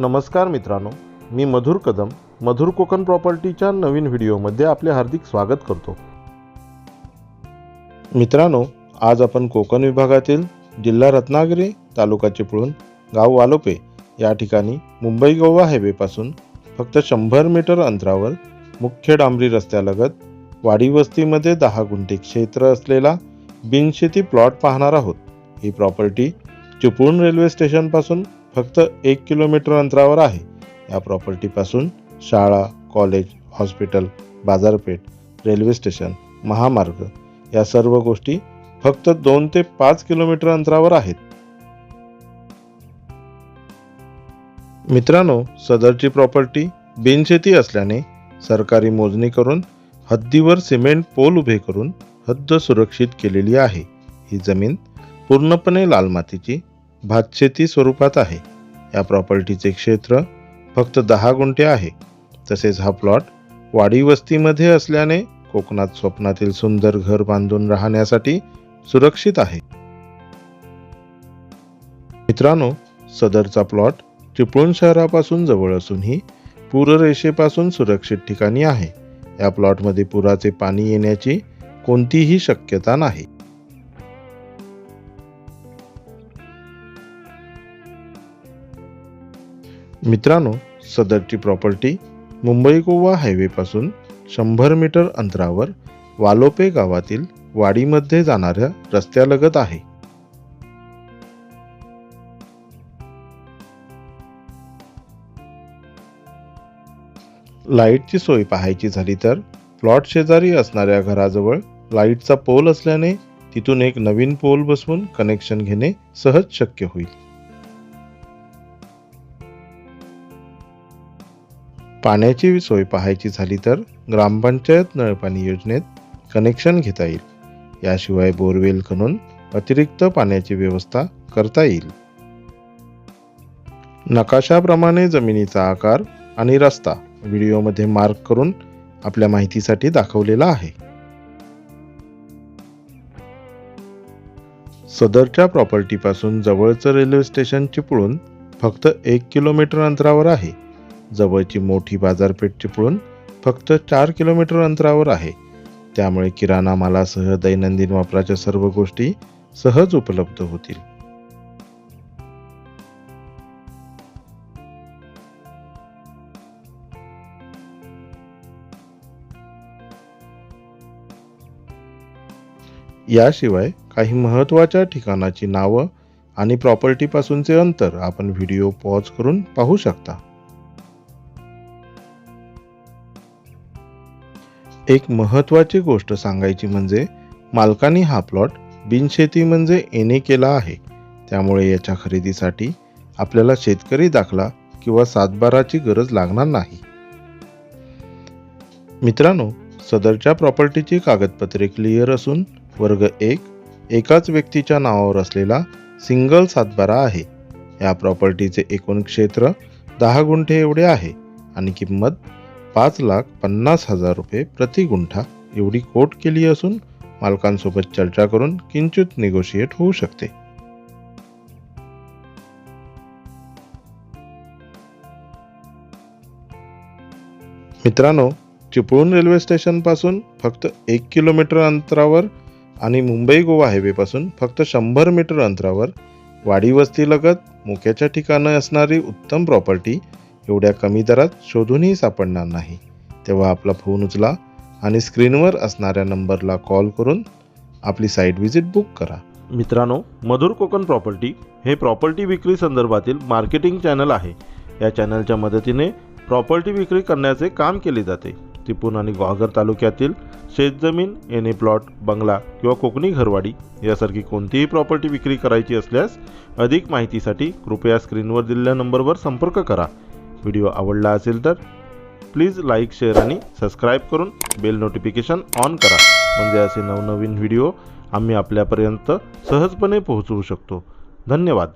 नमस्कार मित्रांनो मी मधुर कदम मधुर कोकण प्रॉपर्टीच्या नवीन व्हिडिओमध्ये आपले हार्दिक स्वागत करतो. मित्रांनो आज आपण कोकण विभागातील जिल्हा रत्नागिरी तालुका चिपळूण गाव वालोपे या ठिकाणी मुंबई गोवा हायवेपासून फक्त शंभर मीटर अंतरावर मुख्य डांबरी रस्त्यालगत वाडी वस्तीमध्ये दहा गुंठे क्षेत्र असलेला बिनशेती प्लॉट पाहणार आहोत. ही प्रॉपर्टी चिपळूण रेल्वे स्टेशनपासून फक्त एक किलोमीटर अंतरावर आहे. या प्रॉपर्टीपासून शाळा कॉलेज हॉस्पिटल बाजारपेठ रेल्वे स्टेशन महामार्ग या सर्व गोष्टी फक्त दोन ते पाच किलोमीटर अंतरावर आहेत. मित्रांनो सदरची प्रॉपर्टी बिनशेती असल्याने सरकारी मोजणी करून हद्दीवर सिमेंट पोल उभे करून हद्द सुरक्षित केलेली आहे. ही जमीन पूर्णपणे लाल मातीची भातशेती स्वरूपात आहे. या प्रॉपर्टीचे क्षेत्र फक्त दहा गुंठे आहे. तसेच हा प्लॉट वाडी वस्तीमध्ये असल्याने कोकणात स्वप्नातील सुंदर घर बांधून राहण्यासाठी सुरक्षित आहे. मित्रांनो सदरचा प्लॉट चिपळूण शहरापासून जवळ असूनही पूररेषेपासून सुरक्षित ठिकाणी आहे. या प्लॉटमध्ये पुराचे पाणी येण्याची कोणतीही शक्यता नाही. मित्रांनो सदरची प्रॉपर्टी मुंबई गोवा हायवेपासून शंभर मीटर अंतरावर वालोपे गावातील वाडीमध्ये जाणाऱ्या रस्त्यालगत आहे. लाईटची सोय पाहायची झाली तर प्लॉट शेजारी असणाऱ्या घराजवळ लाईटचा पोल असल्याने तिथून एक नवीन पोल बसवून कनेक्शन घेणे सहज शक्य होईल. पाण्याची सोय पाहायची झाली तर ग्रामपंचायत नळपाणी योजनेत कनेक्शन घेता येईल. याशिवाय बोरवेल खणून अतिरिक्त पाण्याची व्यवस्था करता येईल. नकाशाप्रमाणे जमिनीचा आकार आणि रस्ता व्हिडिओमध्ये मार्क करून आपल्या माहितीसाठी दाखवलेला आहे. सदरच्या प्रॉपर्टीपासून जवळचं रेल्वे स्टेशन चिपळून फक्त एक किलोमीटर अंतरावर आहे. जवळची मोठी बाजारपेठ चिपळून फक्त चार किलोमीटर अंतरावर आहे. त्यामुळे किराणा मालासह दैनंदिन वापराच्या सर्व गोष्टी सहज उपलब्ध होतील. याशिवाय काही महत्त्वाच्या ठिकाणाची नावं आणि प्रॉपर्टीपासूनचे अंतर आपण व्हिडिओ पॉज करून पाहू शकता. एक महत्त्वाची गोष्ट सांगायची म्हणजे मालकानी हा प्लॉट बिनशेती म्हणजे एने केला आहे. त्यामुळे याच्या खरेदीसाठी आपल्याला शेतकरी दाखला किंवा सातबाराची गरज लागणार नाही. मित्रांनो सदरच्या प्रॉपर्टीची कागदपत्रे क्लिअर असून वर्ग एक एकाच व्यक्तीच्या नावावर असलेला सिंगल सातबारा आहे. या प्रॉपर्टीचे एकूण क्षेत्र दहा गुंठे एवढे आहे आणि किंमत पाच लाख पन्नास हजार रुपये प्रति गुंठा एवढी कोट केली असून मालकांसोबत चर्चा करून किंचित निगोशिएट होऊ शकते. मित्रांनो चिपळूण रेल्वे स्टेशनपासून फक्त एक किलोमीटर अंतरावर आणि मुंबई गोवा हायवेपासून फक्त शंभर मीटर अंतरावर वाडी वस्तीलगत मुक्याच्या ठिकाणी असणारी उत्तम प्रॉपर्टी एवढ्या कमी दरात शोधूनही सापडणार नाही. तेव्हा आपला फोन उचला आणि स्क्रीनवर असणाऱ्या नंबरला कॉल करून आपली साईट व्हिजिट बुक करा. मित्रांनो मधुर कोकण प्रॉपर्टी हे प्रॉपर्टी विक्री संदर्भातील मार्केटिंग चॅनल आहे. या चॅनलच्या मदतीने प्रॉपर्टी विक्री करण्याचे काम केले जाते. तिपून आणि ग्वागर तालुक्यातील शेतजमीन एने प्लॉट बंगला किंवा कोकणी घरवाडी यासारखी कोणतीही प्रॉपर्टी विक्री करायची असल्यास अधिक माहितीसाठी कृपया स्क्रीनवर दिलेल्या नंबरवर संपर्क करा. व्हिडिओ आवडला असेल तर प्लीज लाईक शेअर आणि सबस्क्राईब करून बेल नोटिफिकेशन ऑन करा. म्हणजे असे नवनवीन व्हिडिओ आम्ही आपल्यापर्यंत सहजपणे पोहोचवू शकतो. धन्यवाद.